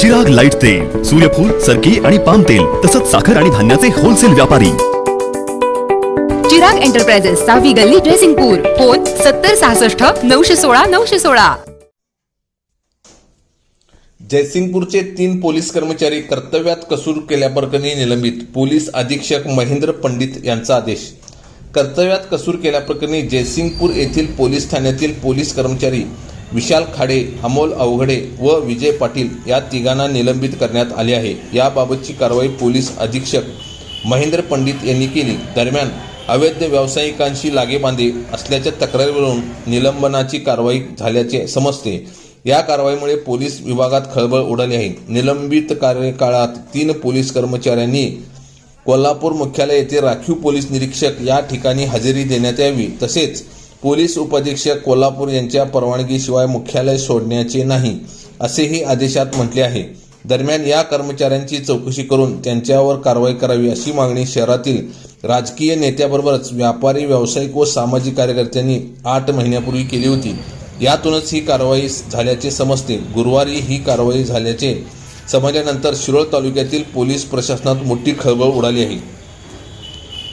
Chirag light तेल सूर्यफूल सरकी आणि पाम तेल तसंच साखर आणि धान्याचे होलसेल व्यापारी. चिराग एंटरप्राइजेस सहावी गल्ली ड्रेसिंगपूर फोन सत्तर सहासष्ट नऊशे सोळा नऊशे सोळा. जयसिंगपूरचे तीन पोलीस कर्मचारी कर्तव्यात कसूर केल्याप्रकरणी निलंबित पोलीस अधीक्षक महेंद्र पंडित यांचा आदेश. कर्तव्यात कसूर केल्याप्रकरणी जयसिंगपूर येथील पोलीस ठाण्यातील पोलीस कर्मचारी विशाल खाडे अमोल अवघडे व विजय पाटील या तिघांना निलंबित करण्यात आले आहे. याबाबतची कारवाई पोलीस अधीक्षक महेंद्र पंडित यांनी केली. दरम्यान अवैध व्यावसायिकांशी लागेबांधे असल्याच्या तक्रारीवरून निलंबनाची कारवाई झाल्याचे समजते. या कारवाईमुळे पोलीस विभागात खळबळ उडाली आहे. निलंबित कार्यकाळात तीन पोलीस कर्मचाऱ्यांनी कोल्हापूर मुख्यालय येथे राखीव पोलीस निरीक्षक या ठिकाणी हजेरी देण्यात यावी. तसेच पोलीस उपअधीक्षक कोल्हापूर यांच्या परवानगीशिवाय मुख्यालय सोडण्याचे नाही असेही आदेशात म्हटले आहे. दरम्यान या कर्मचाऱ्यांची चौकशी करून त्यांच्यावर कारवाई करावी अशी मागणी शहरातील राजकीय नेत्याबरोबरच व्यापारी व्यावसायिक व सामाजिक कार्यकर्त्यांनी आठ महिन्यापूर्वी केली होती. यातूनच ही कारवाई झाल्याचे समजते. गुरुवारी ही कारवाई झाल्याचे समजल्यानंतर शिरोळ तालुक्यातील पोलीस प्रशासनात मोठी खळबळ उडाली आहे.